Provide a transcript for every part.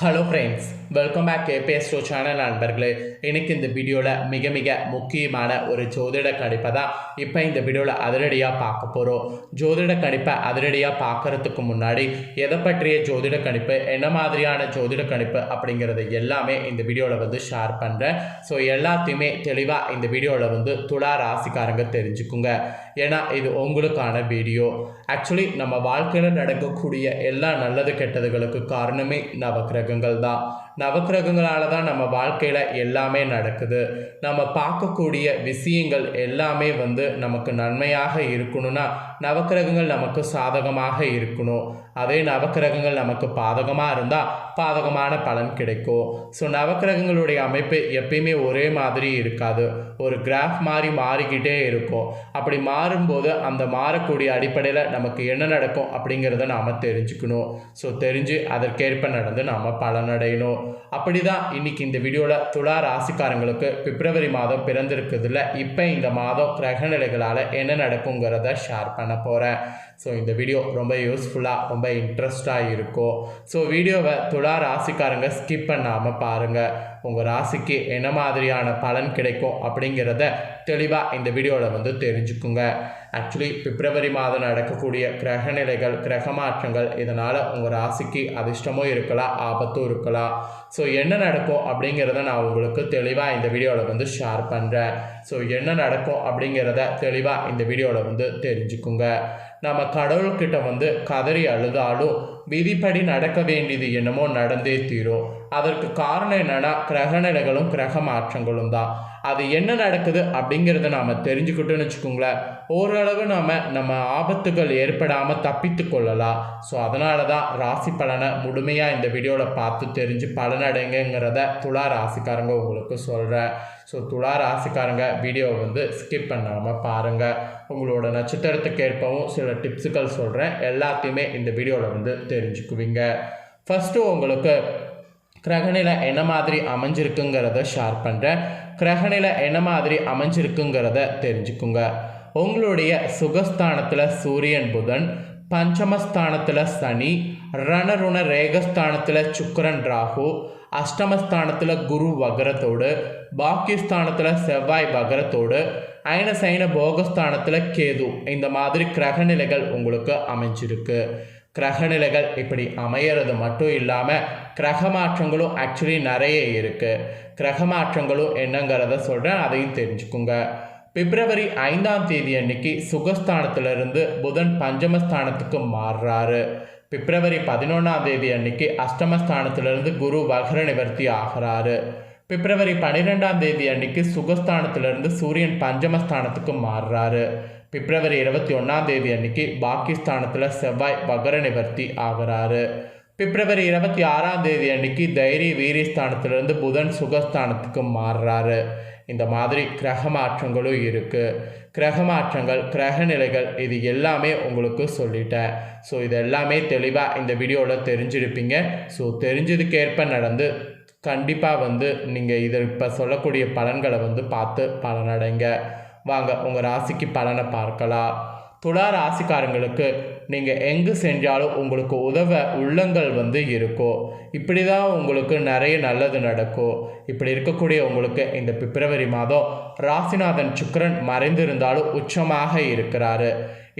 Hello friends welcome back கேபிஎஸ்டோ channel நண்பர்களே. எனக்கு இந்த வீடியோவில் மிக மிக முக்கியமான ஒரு ஜோதிட கணிப்பை தான் இப்போ இந்த வீடியோவில் அதிரடியாக பார்க்க போகிறோம் ஜோதிட கணிப்பை அதிரடியாக பார்க்கறதுக்கு முன்னாடி எதை பற்றிய ஜோதிட கணிப்பு என்ன மாதிரியான ஜோதிட கணிப்பு அப்படிங்கிறது எல்லாமே இந்த வீடியோவில் வந்து ஷேர் பண்ணுறேன் ஸோ எல்லாத்தையுமே தெளிவாக இந்த வீடியோவில் வந்து துலா ராசிக்காரங்க தெரிஞ்சுக்குங்க. ஏன்னா இது உங்களுக்கான வீடியோ. ஆக்சுவலி நம்ம வாழ்க்கையில் நடக்கக்கூடிய எல்லா நல்லது கெட்டதுகளுக்கு காரணமே நவக்கிரகங்கள் தான் நவக்கிரகங்களால் தான் நம்ம வாழ்க்கையில் எல்லாமே நடக்குது. நம்ம பார்க்கக்கூடிய விஷயங்கள் எல்லாமே வந்து நமக்கு நன்மையாக இருக்கணும்னா நவக்கிரகங்கள் நமக்கு சாதகமாக இருக்கணும். அதே நவக்கிரகங்கள் நமக்கு பாதகமாக இருந்தால் பாதகமான பலன் கிடைக்கும். ஸோ நவக்கிரகங்களுடைய அமைப்பு எப்பயுமே ஒரே மாதிரி இருக்காது. ஒரு கிராஃப் மாதிரி மாறிக்கிட்டே இருக்கும். அப்படி மாறும்போது அந்த மாறக்கூடிய அடிப்படையில் நமக்கு என்ன நடக்கும் அப்படிங்கிறத நாம் தெரிஞ்சுக்கணும். ஸோ தெரிஞ்சு அதற்கேற்ப நடந்து நாம் பலனடையணும். அப்படி தான் இன்னைக்கு இந்த வீடியோவில் துலா ராசிக்காரங்களுக்கு பிப்ரவரி மாதம் பிறந்திருக்குதுல இப்போ இந்த மாதம் கிரகநிலைகளால் என்ன நடக்குங்கிறத ஷேர் பண்ண போகிறேன் ஸோ இந்த வீடியோ ரொம்ப யூஸ்ஃபுல்லாக ரொம்ப இன்ட்ரெஸ்டாக இருக்கும் ஸோ வீடியோவை துலா ராசிக்காரங்க ஸ்கிப் பண்ணாமல் பாருங்கள் உங்கள் ராசிக்கு என்ன மாதிரியான பலன் கிடைக்கும் அப்படிங்கிறத தெளிவாக இந்த வீடியோவில் வந்து தெரிஞ்சுக்குங்க. ஆக்சுவலி பிப்ரவரி மாதம் நடக்கக்கூடிய கிரக நிலைகள் கிரக மாற்றங்கள் இதனால் உங்கள் ராசிக்கு அதிர்ஷ்டமும் இருக்கலாம் ஆபத்தும் இருக்கலாம். ஸோ என்ன நடக்கும் அப்படிங்கிறத நான் உங்களுக்கு தெளிவாக இந்த வீடியோவில் வந்து ஷேர் பண்ணுறேன் ஸோ என்ன நடக்கும் அப்படிங்கிறத தெளிவாக இந்த வீடியோவில் வந்து தெரிஞ்சுக்குங்க. நம்ம கடவுள்கிட்ட வந்து கதறி அழுதாலும் விதிப்படி நடக்க வேண்டியது என்னமோ நடந்தே தீரும் அதற்கு காரணம் என்னன்னா கிரகநிலைகளும் கிரக மாற்றங்களும் தான். அது என்ன நடக்குது அப்படிங்கிறத நாம் தெரிஞ்சுக்கிட்டோன்னு வச்சுக்கோங்களேன். ஓரளவு நாம் நம்ம ஆபத்துகள் ஏற்படாமல் தப்பித்து கொள்ளலாம். ஸோ அதனால தான் ராசி பலனை முழுமையாக இந்த வீடியோவில் பார்த்து தெரிஞ்சு பலனடைங்கிறத துலா ராசிக்காரங்க உங்களுக்கு சொல்கிறேன் ஸோ துலா ராசிக்காரங்க வீடியோவை வந்து ஸ்கிப் பண்ணாமல் பாருங்கள் உங்களோட நட்சத்திரத்துக்கு ஏற்பவும் சில டிப்ஸுகள் சொல்கிறேன் எல்லாத்தையுமே இந்த வீடியோவில் வந்து தெரிஞ்சுக்குவீங்க. ஃபஸ்ட்டு உங்களுக்கு கிரகநிலை என்ன மாதிரி அமைஞ்சிருக்குங்கிறத ஷேர் பண்ணுறேன் கிரகநிலை என்ன மாதிரி அமைஞ்சிருக்குங்கிறத தெரிஞ்சுக்குங்க. உங்களுடைய சுகஸ்தானத்தில் சூரியன் புதன் பஞ்சமஸ்தானத்தில் சனி ரணருண ரேகஸ்தானத்தில் சுக்கரன் ராகு அஷ்டமஸ்தானத்தில் குரு வகரத்தோடு பாக்கியஸ்தானத்தில் செவ்வாய் வகரத்தோடு ஐன சைன போகஸ்தானத்தில் கேது. இந்த மாதிரி கிரகநிலைகள் உங்களுக்கு அமைஞ்சிருக்கு. கிரகநிலைகள் இப்படி அமையிறது மட்டும் இல்லாமல் கிரக மாற்றங்களும் ஆக்சுவலி நிறைய இருக்குது கிரக மாற்றங்களும் என்னங்கிறத சொல்கிறேன் அதையும் தெரிஞ்சுக்குங்க. பிப்ரவரி ஐந்தாம் தேதி அன்னைக்கு சுகஸ்தானத்திலிருந்து புதன் பஞ்சமஸ்தானத்துக்கு மாறுறாரு. பிப்ரவரி பதினொன்றாம் தேதி அன்னைக்கு அஷ்டமஸ்தானத்திலிருந்து குரு வகர நிவர்த்தி ஆகிறாரு. பிப்ரவரி பன்னிரெண்டாம் தேதி அன்னைக்கு சுகஸ்தானத்திலிருந்து சூரியன் பஞ்சமஸ்தானத்துக்கு மாறுறாரு. பிப்ரவரி இருபத்தி ஒன்றாம் தேதி அன்னைக்கு பாகிஸ்தானத்தில் செவ்வாய் வகர நிவர்த்தி ஆகிறாரு. பிப்ரவரி இருபத்தி ஆறாம் தேதி அன்னைக்கு தைரிய வீரியஸ்தானத்திலிருந்து புதன் சுகஸ்தானத்துக்கு மாறுறாரு. இந்த மாதிரி கிரக மாற்றங்களும் இருக்குது கிரக மாற்றங்கள் கிரக நிலைகள் இது எல்லாமே உங்களுக்கு சொல்லிட்டேன். ஸோ இது எல்லாமே தெளிவாக இந்த வீடியோவில் தெரிஞ்சிருப்பீங்க. ஸோ தெரிஞ்சதுக்கேற்ப நடந்து கண்டிப்பாக வந்து நீங்கள் இதை இப்போ சொல்லக்கூடிய பலன்களை வந்து பார்த்து பலனடைங்க. வாங்க உங்கள் ராசிக்கு பலனை பார்க்கலாம். துலா ராசிக்காரங்களுக்கு நீங்கள் எங்கு சென்றாலும் உங்களுக்கு உதவ உள்ளங்கள் வந்து இருக்கும். இப்படி தான் உங்களுக்கு நிறைய நல்லது நடக்கும். இப்படி இருக்கக்கூடிய உங்களுக்கு இந்த பிப்ரவரி மாதம் ராசிநாதன் சுக்கரன் மறைந்திருந்தாலும் உச்சமாக இருக்கிறாரு.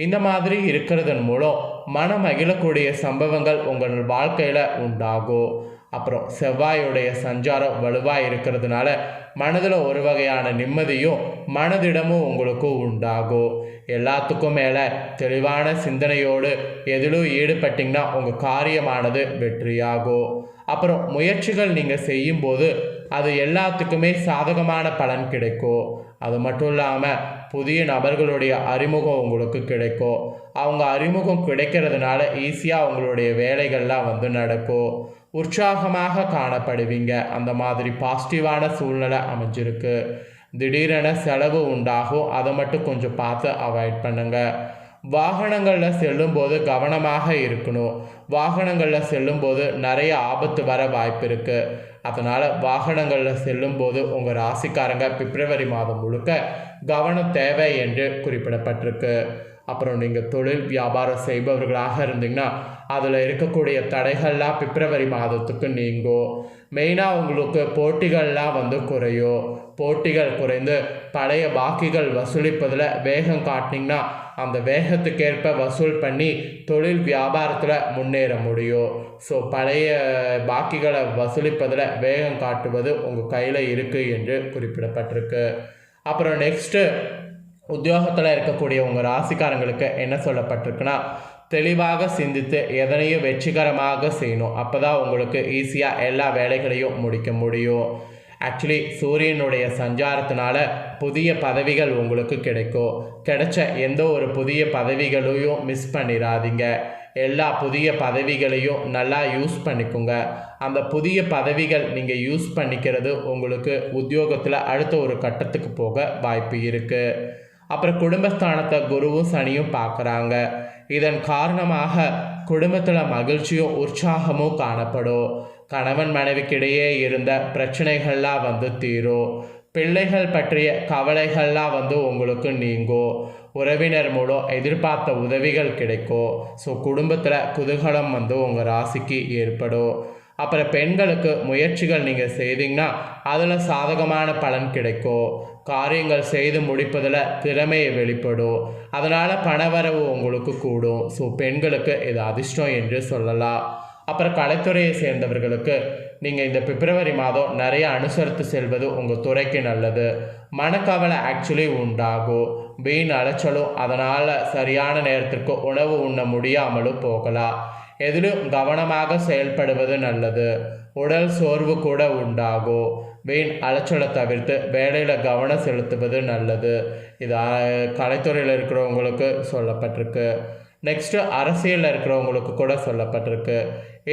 இந்த மாதிரி இருக்கிறதன் மூலம் மன மகிழக்கூடிய சம்பவங்கள் உங்கள் வாழ்க்கையில் உண்டாகும். அப்புறம் செவ்வாயுடைய சஞ்சாரம் வலுவாக இருக்கிறதுனால மனதில் ஒரு வகையான நிம்மதியும் மனதிடமும் உங்களுக்கு உண்டாகும். எல்லாத்துக்கும் மேலே தெளிவான சிந்தனையோடு எதிலும் ஈடுபட்டிங்கன்னா உங்கள் காரியமானது வெற்றியாகும். அப்புறம் முயற்சிகள் நீங்கள் செய்யும்போது அது எல்லாத்துக்குமே சாதகமான பலன் கிடைக்கும். அது மட்டும் இல்லாமல் புதிய நபர்களுடைய அறிமுகம் உங்களுக்கு கிடைக்கும். அவங்க அறிமுகம் கிடைக்கிறதுனால ஈஸியாக அவங்களுடைய வேலைகள்லாம் வந்து நடக்கும். உற்சாகமாக காணப்படுவீங்க. அந்த மாதிரி பாசிட்டிவான சூழ்நிலை அமைஞ்சிருக்கு. திடீரென செலவு உண்டாகும். அதை மட்டும் கொஞ்சம் பார்த்து அவாய்ட் பண்ணுங்கள் வாகனங்களில் செல்லும்போது கவனமாக இருக்கணும். வாகனங்களில் செல்லும்போது நிறைய ஆபத்து வர வாய்ப்பு இருக்குது அதனால் வாகனங்களில் செல்லும்போது உங்கள் ராசிக்காரங்க பிப்ரவரி மாதம் முழுக்க கவனம் தேவை என்று குறிப்பிடப்பட்டிருக்கு. அப்புறம் நீங்கள் தொழில் வியாபாரம் செய்பவர்களாக இருந்தீங்கன்னா அதில் இருக்கக்கூடிய தடைகள்லாம் பிப்ரவரி மாதத்துக்கு நீங்கும் மெயினாக உங்களுக்கு போட்டிகள்லாம் வந்து குறையும் போட்டிகள் குறைந்து பழைய பாக்கிகள் வசூலிப்பதில் வேகம் காட்டினீங்கன்னா அந்த வேகத்துக்கேற்ப வசூல் பண்ணி தொழில் வியாபாரத்தில் முன்னேற முடியும் ஸோ பழைய பாக்கிகளை வசூலிப்பதில் வேகம் காட்டுவது உங்கள் கையில் இருக்குது என்று குறிப்பிடப்பட்டிருக்கு. அப்புறம் நெக்ஸ்ட்டு உத்தியோகத்தில் இருக்கக்கூடிய உங்கள் ராசிக்காரங்களுக்கு என்ன சொல்லப்பட்டிருக்குன்னா தெளிவாக சிந்தித்து எதனையும் வெற்றிகரமாக செய்யணும். அப்போ தான் உங்களுக்கு ஈஸியாக எல்லா வேலைகளையும் முடிக்க முடியும். ஆக்சுவலி சூரியனுடைய சஞ்சாரத்தினால புதிய பதவிகள் உங்களுக்கு கிடைக்கும். கிடைச்ச எந்த ஒரு புதிய பதவிகளையும் மிஸ் பண்ணிடாதீங்க எல்லா புதிய பதவிகளையும் நல்லா யூஸ் பண்ணிக்கோங்க. அந்த புதிய பதவிகள் நீங்கள் யூஸ் பண்ணிக்கிறது உங்களுக்கு உத்தியோகத்தில் அடுத்த ஒரு கட்டத்துக்கு போக வாய்ப்பு இருக்குது அப்புறம் குடும்பஸ்தானத்தை குருவும் சனியும் பார்க்குறாங்க. இதன் காரணமாக குடும்பத்தில் மகிழ்ச்சியும் உற்சாகமும் காணப்படும். கணவன் மனைவிக்கிடையே இருந்த பிரச்சனைகள்லாம் வந்து தீரும். பிள்ளைகள் பற்றிய கவலைகள்லாம் வந்து உங்களுக்கு நீங்கும். உறவினர் மூலம் எதிர்பார்த்த உதவிகள் கிடைக்கும். ஸோ குடும்பத்தில் குதூகலம் வந்து உங்கள் ராசிக்கு ஏற்படும். அப்புறம் பெண்களுக்கு முயற்சிகள் நீங்கள் செய்தீங்கன்னா அதில் சாதகமான பலன் கிடைக்கும். காரியங்கள் செய்து முடிப்பதில் திறமையை வெளிப்படும். அதனால் பணவரவு உங்களுக்கு கூடும். ஸோ பெண்களுக்கு இது அதிர்ஷ்டம் என்று சொல்லலாம். அப்புறம் கலைத்துறையை சேர்ந்தவர்களுக்கு நீங்கள் இந்த பிப்ரவரி மாதம் நிறைய அனுசரித்து செல்வது உங்கள் துறைக்கு நல்லது. மனக்கவலை ஆக்சுவலி உண்டாகும். வீண் அலைச்சலும் அதனால் சரியான நேரத்திற்கு உணவு உண்ண முடியாமலும் போகலாம். எதிலும் கவனமாக செயல்படுவது நல்லது. உடல் சோர்வு கூட உண்டாகும். வீண் அலைச்சலை தவிர்த்து வேலையில் கவனம் செலுத்துவது நல்லது. இது கலைத்துறையில் இருக்கிறவங்களுக்கு சொல்லப்பட்டிருக்கு. நெக்ஸ்ட்டு அரசியலில் இருக்கிறவங்களுக்கு கூட சொல்லப்பட்டிருக்கு.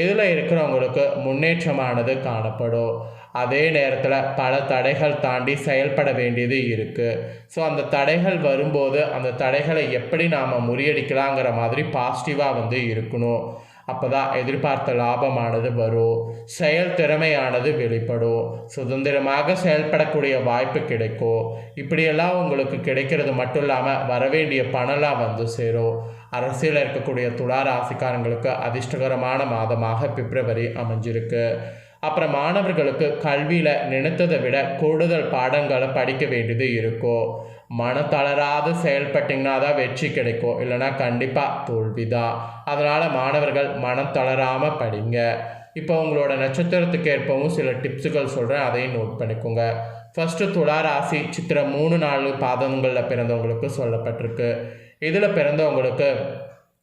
இதில் இருக்கிறவங்களுக்கு முன்னேற்றமானது காணப்படும். அதே நேரத்தில் பல தடைகள் தாண்டி செயல்பட வேண்டியது இருக்குது ஸோ அந்த தடைகள் வரும்போது அந்த தடைகளை எப்படி நாம் முறியடிக்கலாங்கிற மாதிரி பாசிட்டிவாக வந்து இருக்கணும். அப்போ தான் எதிர்பார்த்த லாபமானது வரும் செயல் திறமையானது வெளிப்படும் சுதந்திரமாக செயல்படக்கூடிய வாய்ப்பு கிடைக்கும் இப்படியெல்லாம் உங்களுக்கு கிடைக்கிறது மட்டும் இல்லாமல் வரவேண்டிய பணம்லாம் வந்து சேரும் அரசியலில் இருக்கக்கூடிய துலா ராசிக்காரங்களுக்கு அதிர்ஷ்டகரமான மாதமாக பிப்ரவரி அமைஞ்சிருக்கு. அப்புறம் மாணவர்களுக்கு கல்வியில் நினைத்ததை விட கூடுதல் பாடங்களை படிக்க வேண்டியது இருக்கும் மன தளராது செயல்பட்டிங்கன்னா தான் வெற்றி கிடைக்கும். இல்லைன்னா கண்டிப்பாக தோல்வி தான் அதனால் மாணவர்கள் மனம் தளராமல் படிங்க. இப்போ உங்களோட நட்சத்திரத்துக்கு ஏற்பவும் சில டிப்ஸுகள் சொல்கிறேன் அதையும் நோட் பண்ணிக்கோங்க. ஃபஸ்ட்டு துலா ராசி சித்திரை மூணு நாலு பாதங்களில் பிறந்தவங்களுக்கு சொல்லப்பட்டிருக்கு. இதில் பிறந்தவங்களுக்கு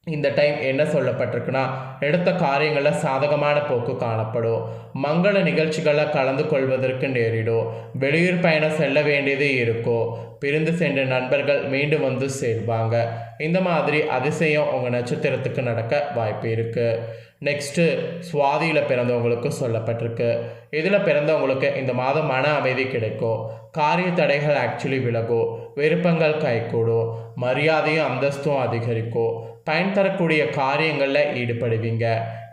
இந்த டைம் என்ன சொல்லப்பட்டிருக்குன்னா எடுத்த காரியங்களில் சாதகமான போக்கு காணப்படும். மங்கள நிகழ்ச்சிகளில் கலந்து கொள்வதற்கு நேரிடும். வெளியூர் பயணம் செல்ல வேண்டியது இருக்கும். பிரிந்து சென்ற நண்பர்கள் மீண்டும் வந்து சேர்வாங்க. இந்த மாதிரி அதிசயம் உங்கள் நட்சத்திரத்துக்கு நடக்க வாய்ப்பு இருக்குது நெக்ஸ்ட்டு சுவாதியில் பிறந்தவங்களுக்கு சொல்லப்பட்டிருக்கு. இதில் பிறந்தவங்களுக்கு இந்த மாதம் மன அமைதி கிடைக்கும். காரிய தடைகள் ஆக்சுவலி விலகும். விருப்பங்கள் கைகூடும். மரியாதையும் அந்தஸ்தும் அதிகரிக்கும். பயன் தரக்கூடிய காரியங்களில் ஈடுபடுவீங்க.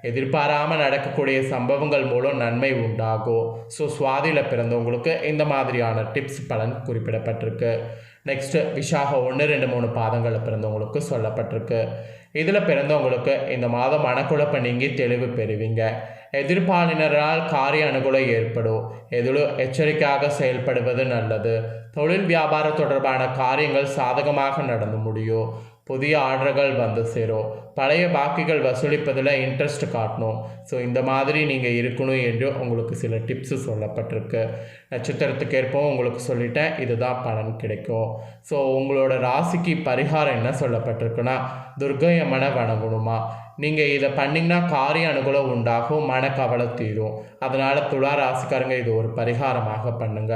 எதிர்பாராமல் நடக்கக்கூடிய சம்பவங்கள் மூலம் நன்மை உண்டாகும். ஸோ சுவாதியில் பிறந்தவங்களுக்கு இந்த மாதிரியான டிப்ஸ் பலன் குறிப்பிடப்பட்டிருக்கு. நெக்ஸ்ட்டு விஷாக ஒன்று ரெண்டு மூணு பாதங்களில் பிறந்தவங்களுக்கு சொல்லப்பட்டிருக்கு. இதில் பிறந்தவங்களுக்கு இந்த மாதம் மனக்குழப்ப நீங்கி தெளிவு பெறுவீங்க. எதிர்பாலினரால் காரிய அனுகூலம் ஏற்படும். எதிலும் எச்சரிக்கையாக செயல்படுவது நல்லது. தொழில் வியாபாரம் தொடர்பான காரியங்கள் சாதகமாக நடந்து முடியும். புதிய ஆர்டர்கள் வந்து சேரும். பழைய பாக்கிகள் வசூலிப்பதில் இன்ட்ரெஸ்ட் காட்டணும். ஸோ இந்த மாதிரி நீங்கள் இருக்கணும் என்று உங்களுக்கு சில டிப்ஸு சொல்லப்பட்டிருக்கு. நட்சத்திரத்துக்கு ஏற்போ உங்களுக்கு சொல்லிட்டேன் இதுதான் பலன் கிடைக்கும். ஸோ உங்களோட ராசிக்கு பரிகாரம் என்ன சொல்லப்பட்டிருக்குன்னா துர்க்கையம்மனை வணங்கணுமா? நீங்கள் இதை பண்ணிங்கன்னா காரிய அனுகூலம் உண்டாகும் மனக்கவலை தீரும். அதனால் துலா ராசிக்காரங்க இது ஒரு பரிகாரமாக பண்ணுங்க.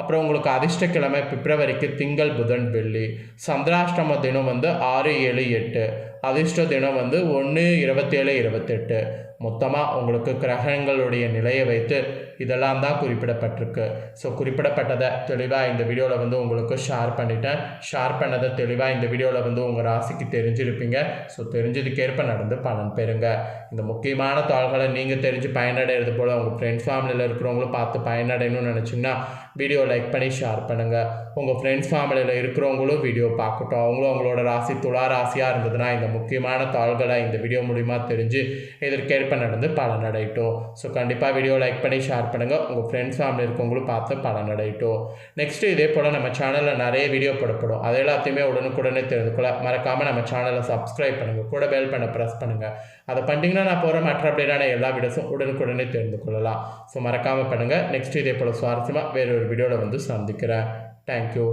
அப்புறம் உங்களுக்கு அதிர்ஷ்டக்கிழமை பிப்ரவரிக்கு திங்கள் புதன் வெள்ளி. சந்திராஷ்டம தினம் வந்து ஆறு ஏழு எட்டு. அதிர்ஷ்ட தினம் வந்து ஒன்று இருபத்தேழு இருபத்தெட்டு. மொத்தமாக உங்களுக்கு கிரகங்களுடைய நிலையை வைத்து இதெல்லாம் தான் குறிப்பிடப்பட்டிருக்கு. ஸோ குறிப்பிடப்பட்டதை தெளிவாக இந்த வீடியோவில் வந்து உங்களுக்கு ஷேர் பண்ணிட்டேன். ஷேர் பண்ணதை தெளிவாக இந்த வீடியோவில் வந்து உங்கள் ராசிக்கு தெரிஞ்சிருப்பீங்க. ஸோ தெரிஞ்சதுக்கேற்ப நடந்து பலன் பெறுங்க. இந்த முக்கியமான தாள்களை நீங்கள் தெரிஞ்சு பயனடைகிறது போல் உங்கள் ஃப்ரெண்ட்ஸ் ஃபேமிலியில் இருக்கிறவங்களும் பார்த்து பயனடையணும்னு நினச்சிங்கன்னா வீடியோ லைக் பண்ணி ஷேர் பண்ணுங்கள் உங்கள் ஃப்ரெண்ட்ஸ் ஃபேமிலியில் இருக்கிறவங்களும் வீடியோ பார்க்கட்டும். அவங்களும் அவங்களோட ராசி துலா ராசியாக இருந்ததுன்னா இந்த முக்கியமான தாள்களை இந்த வீடியோ மூலிமா தெரிஞ்சு இதற்கேற்ப நடந்து பலனடையட்டும். ஸோ கண்டிப்பாக வீடியோ லைக் பண்ணி ஷேர் பண்ணுங்கள் உங்கள் ஃப்ரெண்ட்ஸ் ஃபேமிலி இருக்கவங்களும் பார்த்து பலனடையட்டும் நெக்ஸ்ட்டு இதே போல் நம்ம சேனலில் நிறைய வீடியோ போடப்படும். அது எல்லாத்தையுமே உடனுக்குடனே தெரிந்து கொள்ள மறக்காமல் நம்ம சேனலை சப்ஸ்கிரைப் பண்ணுங்கள் கூட பெல் பண்ண ப்ரெஸ் பண்ணுங்கள் அதை பண்ணிட்டீங்கன்னா நான் போகிற மற்ற அப்படியான எல்லா வீடியோஸும் உடனுக்குடனே தெரிந்து கொள்ளலாம். ஸோ மறக்காமல் பண்ணுங்கள் நெக்ஸ்ட் இதே போல் சுவாரஸ்யமாக வேறு ஒரு வீடியோவில் வந்து சந்திக்கிறேன். தேங்க்யூ